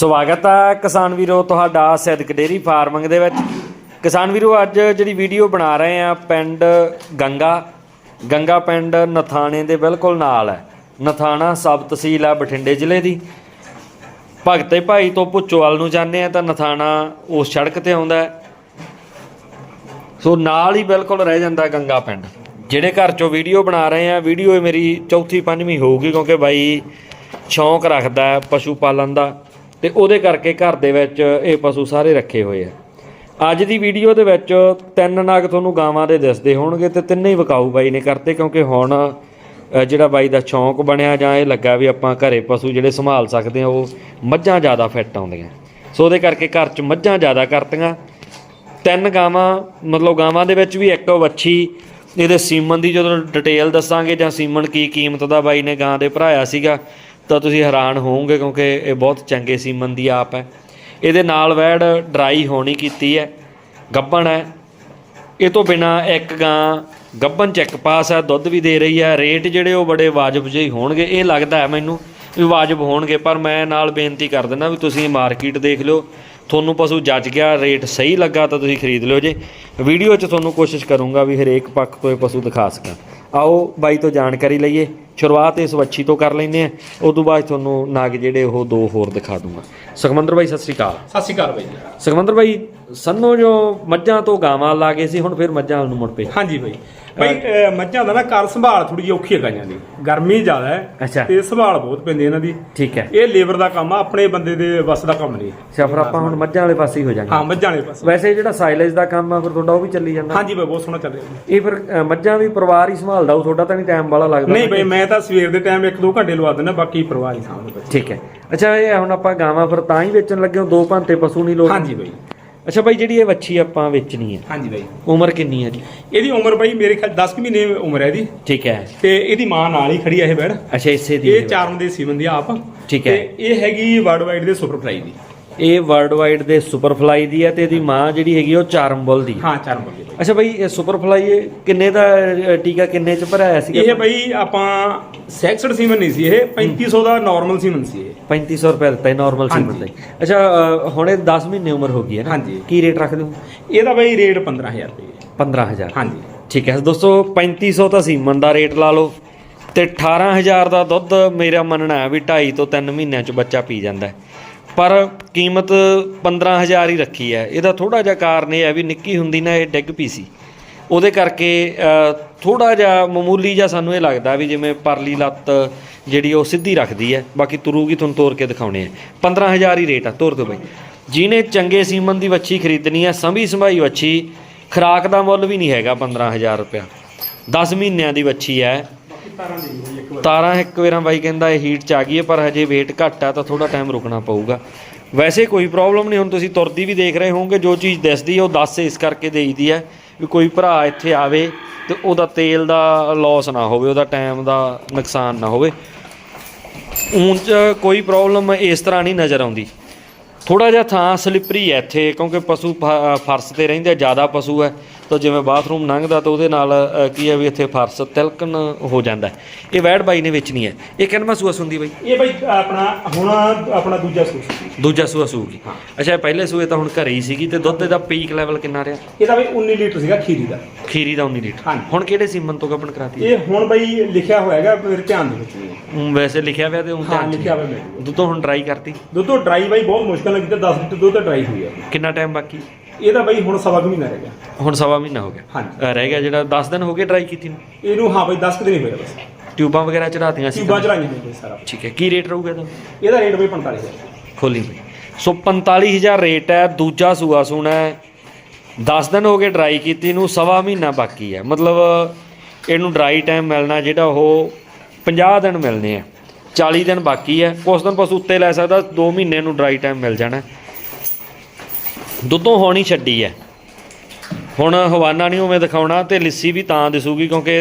ਸਵਾਗਤ ਹੈ ਕਿਸਾਨ ਵੀਰੋ, ਤੁਹਾਡਾ ਸੈਦਕ ਡੇਰੀ ਫਾਰਮਿੰਗ ਦੇ ਵਿੱਚ। ਕਿਸਾਨ ਵੀਰੋ, ਅੱਜ ਜਿਹੜੀ ਵੀਡੀਓ ਬਣਾ ਰਹੇ ਆ, ਪਿੰਡ ਗੰਗਾ ਗੰਗਾ ਪਿੰਡ ਨਥਾਣੇ ਦੇ ਬਿਲਕੁਲ ਨਾਲ ਹੈ। ਨਥਾਣਾ ਸਬ ਤਹਿਸੀਲ ਹੈ ਬਠਿੰਡੇ ਜ਼ਿਲ੍ਹੇ ਦੀ। ਭਗਤੇ ਭਾਈ ਤੋਂ ਭੁੱਚੋਵਾਲ ਨੂੰ ਜਾਂਦੇ ਆ ਤਾਂ ਨਥਾਣਾ ਉਸ ਸੜਕ ਤੇ ਆਉਂਦਾ ਸੋ ਨਾਲ ਹੀ ਬਿਲਕੁਲ ਰਹਿ ਜਾਂਦਾ ਗੰਗਾ ਪਿੰਡ। ਜਿਹੜੇ ਘਰ ਚੋਂ ਵੀਡੀਓ ਬਣਾ ਰਹੇ ਆ, ਵੀਡੀਓ ਇਹ ਮੇਰੀ ਚੌਥੀ ਪੰਜਵੀਂ ਹੋਊਗੀ ਕਿਉਂਕਿ ਬਾਈ ਸ਼ੌਂਕ ਰੱਖਦਾ ਪਸ਼ੂ ਪਾਲਣ ਦਾ। ਤੇ ਉਹਦੇ ਕਰਕੇ ਘਰ ਦੇ ਵਿੱਚ ਇਹ ਪਸ਼ੂ ਸਾਰੇ ਰੱਖੇ ਹੋਏ ਆ। ਅੱਜ ਦੀ ਵੀਡੀਓ ਦੇ ਵਿੱਚ ਤਿੰਨ ਨਾਗ ਤੁਹਾਨੂੰ ਗਾਵਾਂ ਦੇ ਦਿਸਦੇ ਹੋਣਗੇ ਤੇ ਤਿੰਨੇ ਹੀ ਵਿਕਾਊ ਬਾਈ ਨੇ ਕਰਤੇ ਕਿਉਂਕਿ ਹੁਣ ਜਿਹੜਾ ਬਾਈ ਦਾ ਸ਼ੌਂਕ ਬਣਿਆ ਜਾਂ ਇਹ ਲੱਗਾ ਵੀ ਆਪਾਂ ਘਰੇ ਪਸ਼ੂ ਜਿਹੜੇ ਸੰਭਾਲ ਸਕਦੇ ਆ, ਉਹ ਮੱਝਾਂ ਜ਼ਿਆਦਾ ਫਿੱਟ ਆਉਂਦੀਆਂ। ਸੋ ਉਹਦੇ ਕਰਕੇ ਘਰ 'ਚ ਮੱਝਾਂ ਜ਼ਿਆਦਾ ਕਰਤੀਆਂ। ਤਿੰਨ ਗਾਵਾਂ, ਮਤਲਬ ਗਾਵਾਂ ਦੇ ਵਿੱਚ ਵੀ ਇੱਕ ਵੱਛੀ, ਇਹਦੇ ਸੀਮਨ ਦੀ ਜਦੋਂ ਡਿਟੇਲ ਦੱਸਾਂਗੇ ਜਾਂ ਸੀਮਨ ਕੀ ਕੀਮਤ ਦਾ ਬਾਈ ਨੇ ਗਾਂ ਦੇ ਭਰਾਇਆ ਸੀਗਾ ਤਾਂ ਤੁਸੀਂ ਹੈਰਾਨ ਹੋਵੋਗੇ ਕਿਉਂਕਿ ਇਹ ਬਹੁਤ ਚੰਗੇ ਸੀਮਨ ਦੀ ਆਪ ਹੈ। ਇਹਦੇ ਨਾਲ ਵੈੜ ਡਰਾਈ ਹੋਣੀ ਕੀਤੀ ਹੈ। ਗੱਬਣ ਹੈ। ਇਹ ਤੋਂ ਬਿਨਾ ਇੱਕ ਗਾਂ ਗੱਬਨ ਚੈੱਕ ਪਾਸ ਹੈ। ਦੁੱਧ ਵੀ ਦੇ ਰਹੀ ਹੈ। ਰੇਟ ਜਿਹੜੇ ਉਹ ਬੜੇ ਵਾਜਬ ਜਿਹੇ ਹੋਣਗੇ। ਇਹ ਲੱਗਦਾ ਹੈ ਮੈਨੂੰ ਵੀ ਵਾਜਬ ਹੋਣਗੇ, ਪਰ ਮੈਂ ਨਾਲ ਬੇਨਤੀ ਕਰ ਦਿੰਦਾ ਵੀ ਤੁਸੀਂ ਮਾਰਕੀਟ ਦੇਖ ਲਿਓ। ਤੁਹਾਨੂੰ ਪਸ਼ੂ ਜੱਜ ਗਿਆ, ਰੇਟ ਸਹੀ ਲੱਗਾ ਤਾਂ ਤੁਸੀਂ ਖਰੀਦ ਲਿਓ ਜੇ। ਵੀਡੀਓ 'ਚ ਤੁਹਾਨੂੰ ਕੋਸ਼ਿਸ਼ ਕਰੂੰਗਾ ਵੀ ਹਰੇਕ ਪੱਖ ਤੋਂ ਇਹ ਪਸ਼ੂ ਦਿਖਾ ਸਕਾਂ ਆਓ ਬਾਈ ਤੋਂ ਜਾਣਕਾਰੀ ਲਈਏ। ਸ਼ੁਰੂਆਤ ਇਸ ਵੱਛੀ ਤੋਂ ਕਰ ਲੈਂਦੇ ਆ। ਉਸ ਤੋਂ ਬਾਅਦ ਤੁਹਾਨੂੰ ਨਾਗ ਜਿਹੜੇ ਉਹ ਦੋ ਹੋਰ ਦਿਖਾ ਦੂੰਗਾ। ਸੁਖਮੰਦਰ ਬਾਈ ਸਤਿ ਸ੍ਰੀ ਅਕਾਲ। ਸਤਿ ਸ਼੍ਰੀ ਅਕਾਲ ਬਾਈ ਜੀ। ਸੁਖਮੰਦਰ ਬਾਈ ਸੰਨੋ ਜੋ ਮੱਝਾਂ ਤੋਂ ਗਾਵਾਂ ਲਾ ਗਏ ਸੀ ਹੁਣ ਫਿਰ ਮੱਝਾਂ ਨੂੰ ਮੁੜ ਪਏ। ਹਾਂਜੀ ਬਾਈ। ਬਾਈ ਅਹ ਮੱਝਾਂ ਦਾ ਨਾ ਘਰ ਸੰਭਾਲ ਥੋੜੀ ਜਿਹੀ ਔਖੀ ਹੈ ਗਾਈਆਂ ਦੀ। ਗਰਮੀ ਜ਼ਿਆਦਾ ਹੈ। ਤੇ ਸੰਭਾਲ ਬਹੁਤ ਪੈਂਦੀ ਇਹਨਾਂ ਦੀ। ਠੀਕ ਹੈ। ਇਹ ਲੇਬਰ ਦਾ ਕੰਮ ਆ ਆਪਣੇ ਬੰਦੇ ਦੇ ਵੱਸ ਦਾ ਕੰਮ ਨਹੀਂ। ਅੱਛਾ ਫਿਰ ਆਪਾਂ ਹੁਣ ਮੱਝਾਂ ਵਾਲੇ ਪਾਸੇ ਹੀ ਹੋ ਜਾਾਂਗੇ। ਹਾਂ ਮੱਝਾਂ ਵਾਲੇ ਪਾਸੇ। ਵੈਸੇ ਜਿਹੜਾ ਸਾਈਲੇਜ ਦਾ ਕੰਮ ਆ ਫਿਰ ਤੁਹਾਡਾ ਉਹ ਵੀ ਚੱਲੀ ਜਾਂਦਾ। ਹਾਂਜੀ ਬਾਈ ਬਹੁਤ ਸੋਹਣਾ ਚੱਲ ਰਿਹਾ। ਜੀ। ਇਹ ਫਿਰ ਅ, ਮੱਝਾਂ ਵੀ ਪਰਿਵਾਰ ਹੀ ਸੰਭਾਲਦਾ ਉਹ ਤੁਹਾਡਾ ਤਾਂ ਨਹੀਂ ਟਾਈਮ ਵਾਲਾ ਲੱਗਦਾ ਨਹੀਂ ਬਾਈ ਮੈਂ ਤਾਂ ਸਵੇਰ ਦੇ ਟਾਈਮ 1-2 ਘੰਟੇ ਲਵਾ ਦਿੰਦਾ ਬਾਕੀ ਪਰਵਾਹ ਨਹੀਂ ਸਾਹਮਣੇ ਬਾਈ ਠੀਕ ਹੈ। ਅੱਛਾ ਇਹ ਹੁਣ ਆਪਾਂ ਗਾਵਾਂ ਫਿਰ ਤਾਂ ਹੀ ਵੇਚਣ ਲੱਗੇ ਹੋ ਦੋ ਭਾਂਤੇ ਪਸ਼ੂ ਨਹੀਂ ਲੋੜ ਹਾਂਜੀ ਬਾਈ। ਅੱਛਾ ਬਾਈ ਜਿਹੜੀ ਇਹ ਵੱਛੀ ਆਪਾਂ ਵੇਚਣੀ ਹੈ ਹਾਂਜੀ ਬਾਈ। ਉਮਰ ਕਿੰਨੀ ਹੈ ਜੀ? ਇਹਦੀ ਉਮਰ ਬਾਈ ਮੇਰੇ ਖਿਆਲ 10 ਕੁ ਮਹੀਨੇ ਉਮਰ ਹੈ ਇਹਦੀ। ਠੀਕ ਹੈ। ਤੇ ਇਹਦੀ ਮਾਂ ਨਾਲ ਹੀ ਖੜੀ ਆ ਇਹ ਬੈੜ। ਅੱਛਾ ਇਸੇ ਦੀ ਇਹ ਚਾਰਨ ਦੇ ਸੀਮਨ ਦੀ ਆਪ। ਠੀਕ ਹੈ। ਤੇ ਇਹ ਹੈਗੀ ਵਰਲਡ ਵਾਈਡ ਦੇ ਸੁਪਰ ਫਲਾਈ ਦੀ। ਇਹ ਵਰਲਡ ਵਾਈਡ ਦੇ ਸੁਪਰ ਫਲਾਈ ਦੀ ਹੈ ਤੇ ਇਹਦੀ ਮਾਂ ਜਿਹੜੀ ਹੈਗੀ ਉਹ ਚਾਰਮ ਬੁੱਲ ਦੀ ਹੈ। ਬੰਦੇ ਬਾਈ ਅੱਛਾ ਬਾਈ ਇਹ ਸੁਪਰ ਫਲਾਈ ਇਹ ਕਿੰਨੇ ਦਾ ਟੀਕਾ ਕਿੰਨੇ ਚ ਭਰਾਇਆ ਸੀ ਇਹ ਬਈ ਆਪਾਂ ਸੈਕਸਡ ਸੀਮਨ ਨਹੀਂ ਸੀ ਇਹ 3500 ਦਾ ਨਾਰਮਲ ਸੀਮਨ ਸੀ ਇਹ। 3500 ਰੁਪਏ ਦਿੱਤਾ ਨਾਰਮਲ ਸੀਮਨ ਦਾ। ਅੱਛਾ ਹੁਣ ਇਹ 10 ਮਹੀਨੇ ਉਮਰ ਹੋ ਗਈ ਹੈ ਨਾ? ਹਾਂਜੀ। ਕੀ ਰੇਟ ਰੱਖਦੇ ਹੋ? ਇਹਦਾ ਬਈ ਰੇਟ 15000 ਰੁਪਏ 15000 ਹਾਂਜੀ। ਠੀਕ ਹੈ ਦੋਸਤੋ 3500 ਤਾਂ ਸੀਮਨ ਦਾ ਰੇਟ ਲਾ ਲਓ ਤੇ 18000 ਦਾ ਦੁੱਧ ਮੇਰਾ ਮੰਨਣਾ ਹੈ ਵੀ 2.5 ਤੋਂ 3 ਮਹੀਨਿਆਂ ਚ ਬੱਚਾ ਪੀ ਜਾਂਦਾ ਹੈ। ਪਰ ਕੀਮਤ 15000 ਹੀ ਰੱਖੀ ਹੈ। ਇਹਦਾ ਥੋੜਾ ਜਿਹਾ ਕਾਰਨ ਇਹ ਹੈ ਵੀ ਨਿੱਕੀ ਹੁੰਦੀ ਨਾ ਇਹ ਡਿੱਗ ਪਈ ਸੀ। ਉਹਦੇ ਕਰਕੇ ਥੋੜਾ ਜਿਹਾ ਮਾਮੂਲੀ ਜਿਹਾ ਸਾਨੂੰ ਇਹ ਲੱਗਦਾ ਵੀ ਜਿਵੇਂ ਪਰਲੀ ਲੱਤ ਜਿਹੜੀ ਉਹ ਸਿੱਧੀ ਰੱਖਦੀ ਹੈ। ਬਾਕੀ ਤੁਰੂਗੀ, ਤੁਹਾਨੂੰ ਤੋਰ ਕੇ ਦਿਖਾਉਣੇ ਆ। 15000 ਹੀ ਰੇਟ ਆ, ਤੋਰ ਦਿਓ ਬਾਈ। ਜਿਹਨੇ ਚੰਗੇ ਸੀਮਨ ਦੀ ਵੱਛੀ ਖਰੀਦਣੀ ਹੈ ਸੰਭੀ ਸੰਭਾਈ ਵੱਛੀ, ਖਰਾਕ ਦਾ ਮੁੱਲ ਵੀ ਨਹੀਂ ਹੈਗਾ 15000 ਰੁਪਇਆ। 10 ਮਹੀਨਿਆਂ ਦੀ ਵੱਛੀ ਹੈ। ਤਾਰਾਂ ਇੱਕ ਵਾਰਾਂ। ਬਾਈ ਕਹਿੰਦਾ ਇਹ ਹੀਟ ਚ ਆ ਗਈ ਹੈ, ਪਰ ਹਜੇ weight ਘੱਟ ਆ, ਤਾਂ ਥੋੜਾ ਟਾਈਮ ਰੁਕਣਾ ਪਊਗਾ। ਵੈਸੇ ਕੋਈ ਪ੍ਰੋਬਲਮ ਨਹੀਂ, ਹੁਣ ਤੁਸੀਂ ਤੁਰਦੀ ਵੀ ਦੇਖ ਰਹੇ ਹੋਵੋਗੇ, ਜੋ ਚੀਜ਼ ਦਿਸਦੀ ਹੈ, ਉਹ ਦੱਸ ਇਸ ਕਰਕੇ ਦੇਈਦੀ ਹੈ ਵੀ ਕੋਈ ਭਰਾ ਇੱਥੇ ਆਵੇ ਤੇ ਉਹਦਾ ਤੇਲ ਦਾ ਲਾਸ ਨਾ ਹੋਵੇ, ਉਹਦਾ ਟਾਈਮ ਦਾ ਨੁਕਸਾਨ ਨਾ ਹੋਵੇ। ਊਂ ਚ ਕੋਈ ਪ੍ਰੋਬਲਮ ਇਸ ਤਰ੍ਹਾਂ ਨਹੀਂ ਨਜ਼ਰ ਆਉਂਦੀ। ਥੋੜਾ ਜਿਹਾ ਥਾਂ ਸਲਿੱਪਰੀ ਹੈ ਇੱਥੇ, ਕਿਉਂਕਿ ਪਸ਼ੂ ਫ- ਫਰਸ਼ ਤੇ ਰਹਿੰਦੇ ਜ਼ਿਆਦਾ ਪਸ਼ੂ ਹੈ। ਤਾਂ ਜਿਵੇਂ ਬਾਥਰੂਮ ਲੰਘਦਾ ਤਾਂ ਉਹਦੇ ਨਾਲ ਕੀ ਹੈ ਵੀ ਇੱਥੇ ਫਰਸ਼ ਤਿਲਕਣ ਹੋ ਜਾਂਦਾ। ਇਹ ਵੈੜ ਬਾਈ ਨੇ ਵੇਚਣੀ ਹੈ। ਇਹ ਕਿੰਨਵਾਂ ਸੂਆ ਸੁੰਦੀ ਬਾਈ? ਇਹ ਬਈ ਆਪਣਾ ਹੁਣ ਆਪਣਾ ਦੂਜਾ ਸੂਟ ਸੀ ਦੂਜਾ ਸੂਆ ਸੂਗੀ ਅੱਛਾ ਇਹ ਪਹਿਲੇ ਸੂਏ ਤਾਂ ਹੁਣ ਘਰੇ ਹੀ ਸੀਗੀ ਤੇ ਦੁੱਧ ਦਾ ਪੀਕ ਲੈਵਲ ਕਿੰਨਾ ਰਿਹਾ? ਇਹਦਾ ਬਈ 19 ਲੀਟਰ ਸੀਗਾ ਖੀਰੀ ਦਾ। ਖੀਰੀ ਦਾ 19 ਲੀਟਰ। ਹੁਣ ਕਿਹੜੇ ਸੀਮਨ ਤੋਂ ਗੱਭਣ ਕਰਾਤੀ ਇਹ ਹੁਣ ਬਈ ਲਿਖਿਆ ਹੋਇਆ ਹੈਗਾ ਮੇਰੇ ਧਿਆਨ ਦੇ ਵਿੱਚ। ਵੈਸੇ ਲਿਖਿਆ ਹੋਇਆ ਤੇ ਉਹ ਹਾਂ ਲਿਖਿਆ ਹੋਇਆ ਦੁੱਧੋਂ ਹੁਣ ਟਰਾਈ ਕਰਤੀ? ਦੁੱਧੋਂ ਡਰਾਈ ਬਾਈ ਬਹੁਤ ਮੁਸ਼ਕਲ ਨਾਲ ਕੀਤਾ 10 ਲੀਟਰ ਦੁੱਧ ਡਰਾਈ ਹੋਈ ਹੈ ਕਿੰਨਾ ਟਾਈਮ ਬਾਕੀ? ਇਹਦਾ ਬਈ ਹੁਣ ਸਵਾ ਕੁ ਮਹੀਨਾ ਰਹਿ ਗਿਆ। ਹੁਣ ਸਵਾ ਮਹੀਨਾ ਹੋ ਗਿਆ। ਹਾਂਜੀ। ਅ, ਰਹਿ ਗਿਆ ਜਿਹੜਾ 10 ਦਿਨ ਹੋ ਗਏ ਟਰਾਈ ਕੀਤੀ ਨੂੰ? ਇਹਨੂੰ ਹਾਂ ਬਈ 10 ਕੁ ਦਿਨ ਹੀ ਹੋਇਆ ਬਸ। ਟਿਊਬਾਂ ਵਗੈਰਾ ਚੜਾਤੀਆਂ ਸੀ ਟਿਊਬਾਂ ਚਲਾਈਆਂ ਬਈ ਸਾਰਾ ਠੀਕ ਹੈ ਕੀ ਰੇਟ ਰਹੂਗਾ ਇਹਦਾ? ਇਹਦਾ ਰੇਟ ਬਈ 45000 ਖੋਲੀ ਬਈ। ਸੋ 45000 ਰੇਟ ਹੈ ਦੂਜਾ ਸੂਆ ਸੂਣਾ ਹੈ। 10 ਦਿਨ ਹੋ ਗਏ ਡਰਾਈ ਕੀਤੀ ਨੂੰ ਸਵਾ ਮਹੀਨਾ ਬਾਕੀ ਹੈ। ਮਤਲਬ ਇਹਨੂੰ ਡਰਾਈ ਟਾਈਮ ਮਿਲਣਾ ਜਿਹੜਾ ਉਹ 50 ਦਿਨ ਮਿਲਨੇ ਆ। 40 ਦਿਨ ਬਾਕੀ ਹੈ। ਕੁਛ ਦਿਨ ਪਸ਼ੂ ਉੱਤੇ ਲੈ ਸਕਦਾ 2 ਮਹੀਨੇ ਨੂੰ ਡਰਾਈ ਟਾਈਮ ਮਿਲ ਜਾਣਾ। ਦੁੱਧੋਂ ਹੋਣੀ ਛੱਡੀ ਹੈ ਹੁਣ ਹਵਾਨਾ ਨਹੀਂ ਉਵੇਂ ਦਿਖਾਉਣਾ ਤੇ ਲਿੱਸੀ ਵੀ ਤਾਂ ਦਿਸੂਗੀ ਕਿਉਂਕਿ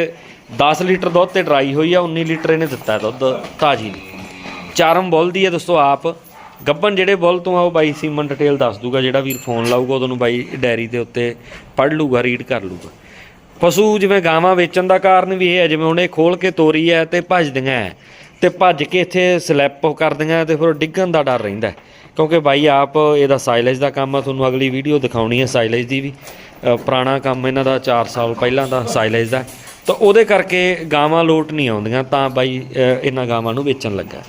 10 ਲੀਟਰ ਦੁੱਧ ਤੇ ਡਰਾਈ ਹੋਈ ਆ 19 ਲੀਟਰ ਇਹਨੇ ਦਿੱਤਾ ਦੁੱਧ ਤਾਜੀ ਨੇ ਚਾਰਮ ਬੁੱਲ ਹੈ ਦੋਸਤੋ ਆਪ। ਗੱਬਨ ਜਿਹੜੇ ਬੋਲ ਤੋਂ ਆ, ਉਹ ਬਾਈ ਸੀਮਨ ਡਿਟੇਲ ਦੱਸ ਦੂਗਾ, ਜਿਹੜਾ ਵੀਰ ਫੋਨ ਲਾਊਗਾ ਉਹਨੂੰ ਬਾਈ ਡੈਰੀ ਦੇ ਉੱਤੇ ਪੜ੍ਹ ਲੂਗਾ ਰੀਡ ਕਰ ਲੂਗਾ ਪਸ਼ੂ ਜਿਵੇਂ ਗਾਵਾਂ ਵੇਚਣ ਦਾ ਕਾਰਨ ਵੀ ਇਹ ਹੈ ਜਿਵੇਂ ਉਹਨੇ ਇਹ ਖੋਲ ਕੇ ਤੋਰੀ ਹੈ ਤੇ ਭੱਜਦੀਆਂ ਹੈ ਤੇ ਭੱਜ ਕੇ ਇੱਥੇ ਸਲੈਪ ਕਰਦੀਆਂ ਤੇ ਫਿਰ ਡਿੱਗਣ ਦਾ ਡਰ ਰਹਿੰਦਾ ਕਿਉਂਕਿ ਬਾਈ ਆਪ ਇਹਦਾ ਸਾਈਲੇਜ ਦਾ ਕੰਮ ਆ ਤੁਹਾਨੂੰ ਅਗਲੀ ਵੀਡੀਓ ਦਿਖਾਉਣੀ ਹੈ ਸਾਈਲੇਜ ਦੀ ਵੀ। ਪੁਰਾਣਾ ਕੰਮ ਇਹਨਾਂ ਦਾ 4 ਸਾਲ ਪਹਿਲਾਂ ਦਾ ਸਾਈਲੇਜ ਦਾ। ਤਾਂ ਉਹਦੇ ਕਰਕੇ ਗਾਵਾਂ ਲੋਟ ਨਹੀਂ ਆਉਂਦੀਆਂ ਤਾਂ ਬਾਈ ਇਹਨਾਂ ਗਾਵਾਂ ਨੂੰ ਵੇਚਣ ਲੱਗਾ।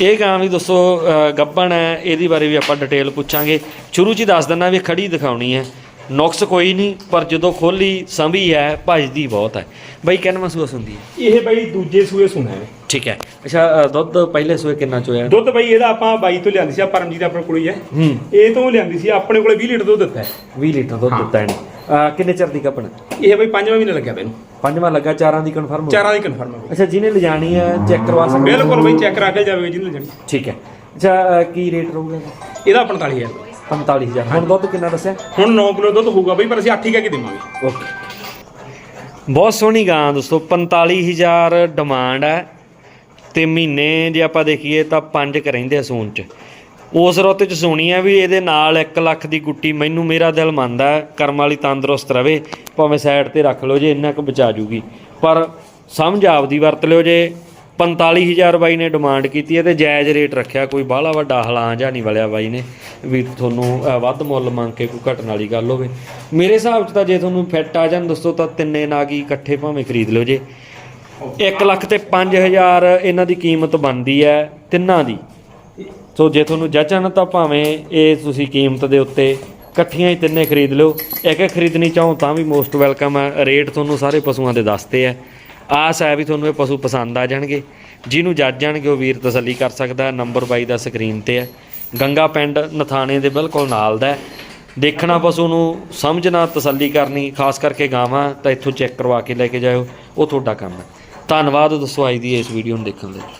ਇਹ ਗਾਂ ਵੀ ਦੱਸੋ ਅ, ਗੱਭਣ ਹੈ ਇਹਦੀ ਬਾਰੇ ਵੀ ਆਪਾਂ ਡਿਟੇਲ ਪੁੱਛਾਂਗੇ। ਸ਼ੁਰੂ 'ਚ ਹੀ ਦੱਸ ਦਿੰਦਾ ਵੀ ਖੜੀ ਦਿਖਾਉਣੀ ਹੈ। ਨੁਕਸ ਕੋਈ ਨਹੀਂ ਪਰ ਜਦੋਂ ਖੋਲੀ ਸੰਭੀ ਹੈ ਭਜਦੀ ਬਹੁਤ ਹੈ। ਬਾਈ ਕਿੰਨਾ ਮਹਿਸੂਸ ਹੁੰਦੀ ਹੈ? ਇਹ ਬਈ ਦੂਜੇ ਸੂਏ ਸੁਣਾ ਹੈ ਠੀਕ ਹੈ। ਅੱਛਾ ਅ, ਦੁੱਧ ਪਹਿਲੇ ਸੂਏ ਕਿੰਨਾ ਚੋਇਆ? ਦੁੱਧ ਬਈ ਇਹਦਾ ਆਪਾਂ ਬਾਈ ਤੋਂ ਲਿਆਂਦੀ ਸੀ ਆ ਪਰਮਜੀਤ ਆਪਣੇ ਕੋਲ ਹੀ ਹੈ। ਹੂੰ। ਇਹ ਤੋਂ ਲਿਆਂਦੀ ਸੀ ਆਪਣੇ ਕੋਲੇ 20 ਲੀਟਰ ਦੁੱਧ ਦਿੱਤਾ ਹੈ। 20 ਲੀਟਰ ਦੁੱਧ ਦਿੱਤਾ ਇਹਨੇ। ਅ, ਕਿੰਨੇ ਚਿਰ ਦੀ ਕੱਪਣ? ਇਹ ਬਈ ਪੰਜਵਾਂ ਮਹੀਨਾ ਲੱਗਿਆ ਮੈਨੂੰ ਪੰਜਵਾਂ ਲੱਗਾ ਚਾਰਾਂ ਦੀ ਕਨਫਰਮ ਹੋ ਚਾਰਾਂ ਦੀ ਕਨਫਰਮ ਹੈ ਅੱਛਾ ਜਿਹਨੇ ਲਿਜਾਣੀ ਹੈ ਚੈੱਕ ਕਰਵਾ ਬਈ। ਸਕਦੇ ਬਿਲਕੁਲ ਬਈ ਚੈੱਕ ਕਰਾ ਕੇ ਜਾਵੇਗਾ ਜਿਹਨੂੰ ਲੈਣੀ ਠੀਕ ਹੈ। ਅੱਛਾ ਅ, ਕੀ ਰੇਟ ਰਹੂਗਾ? ਇਹਦਾ? ਇਹਦਾ 45000 45000 ਹੁਣ ਦੁੱਧ ਕਿੰਨਾ ਦੱਸਿਆ? ਹੁਣ 9 ਕਿਲੋ ਦੁੱਧ ਹੋਊਗਾ ਬਈ ਪਰ ਅਸੀਂ 8 ਹੀ ਕਹਿ ਕੇ ਦੇਵਾਂਗੇ। ਓਕੇ। ਬਹੁਤ ਸੋਹਣੀ ਗਾਂ ਦੋਸਤੋ 45000 ਡਿਮਾਂਡ ਹੈ। ਤੇ ਮਹੀਨੇ ਜੇ ਆਪਾਂ ਦੇਖੀਏ ਤਾਂ ਪੰਜ ਕ ਰਹਿੰਦੇ ਆ ਸੂਣ ਚ। ਉਸ ਰੁੱਤ ਚ ਸੁਣੀ ਆ ਵੀ ਇਹਦੇ ਨਾਲ 1 ਲੱਖ ਦੀ ਗੁੱਟੀ ਮੈਨੂੰ ਮੇਰਾ ਦਿਲ ਮੰਨਦਾ ਹੈ, ਕਰਮ ਵਾਲੀ ਤੰਦਰੁਸਤ ਰਵੇ ਭਾਵੇਂ ਸਾਈਡ ਤੇ ਰੱਖ ਲਓ ਜੇ ਇੰਨਾ ਕੁ ਬਚਾ ਜੂਗੀ। ਪਰ ਸਮਝ ਆਪਦੀ ਵਰਤ ਲਿਓ ਜੇ 45000 ਬਾਈ ਨੇ ਡਿਮਾਂਡ ਕੀਤੀ ਹੈ ਤੇ ਜਾਇਜ਼ ਰੇਟ ਰੱਖਿਆ ਕੋਈ ਬਾਹਲਾ ਵੱਡਾ ਹਲਾਂ ਜਾਂ ਨਹੀਂ ਵਲਿਆ ਬਾਈ ਨੇ ਵੀ ਤੁਹਾਨੂੰ ਵੱਧ ਮੁੱਲ ਮੰਗ ਕੇ ਕੋਈ ਘਟਣ ਵਾਲੀ ਗੱਲ ਹੋਵੇ। ਮੇਰੇ ਹਿਸਾਬ 'ਚ ਤਾਂ ਜੇ ਤੁਹਾਨੂੰ ਫਿੱਟ ਆ ਜਾਣ ਦੋਸਤੋ ਤਾਂ ਤਿੰਨੇ ਨਾਗੀ ਇਕੱਠੇ ਭਾਵੇਂ ਖਰੀਦ ਲਓ ਜੇ। 1 ਲੱਖ ਤੇ 5000 ਇਹਨਾਂ ਦੀ ਕੀਮਤ ਬਣਦੀ ਹੈ ਤਿੰਨਾਂ ਦੀ। ਸੋ ਜੇ ਤੁਹਾਨੂੰ ਜਚਣ ਤਾਂ ਭਾਵੇਂ ਇਹ ਤੁਸੀਂ ਕੀਮਤ ਦੇ ਉੱਤੇ ਇਕੱਠੀਆਂ ਹੀ ਤਿੰਨੇ ਖਰੀਦ ਲਿਓ। ਇੱਕ ਇੱਕ ਖਰੀਦਣੀ ਚਾਹੋ ਤਾਂ ਵੀ ਮੋਸਟ ਵੈਲਕਮ ਹੈ। ਰੇਟ ਤੁਹਾਨੂੰ ਸਾਰੇ ਪਸ਼ੂਆਂ ਦੇ ਦੱਸਦੇ ਆ ਆਸ ਹੈ ਵੀ ਤੁਹਾਨੂੰ ਇਹ ਪਸ਼ੂ ਪਸੰਦ ਆ ਜਾਣਗੇ। ਜਿਹਨੂੰ ਜੱਜ ਜਾਣਗੇ ਉਹ ਵੀਰ ਤਸੱਲੀ ਕਰ ਸਕਦਾ ਨੰਬਰ ਬਾਈ ਦਾ ਸਕਰੀਨ ਤੇ ਹੈ। ਗੰਗਾ ਪਿੰਡ ਨਥਾਣੇ ਦੇ ਬਿਲਕੁਲ ਨਾਲ ਦਾ ਦੇਖਣਾ ਪਸ਼ੂ ਨੂੰ, ਸਮਝਣਾ, ਤਸੱਲੀ ਕਰਨੀ, ਖਾਸ ਕਰਕੇ ਗਾਵਾਂ, ਤਾਂ ਇੱਥੋਂ ਚੈੱਕ ਕਰਵਾ ਕੇ ਲੈ ਕੇ ਜਾਇਓ। ਉਹ ਤੁਹਾਡਾ ਕੰਮ ਹੈ। ਧੰਨਵਾਦ ਦੋਸਤੋ ਅੱਜ ਦੀ ਇਸ ਵੀਡੀਓ ਨੂੰ ਦੇਖਣ ਲਈ।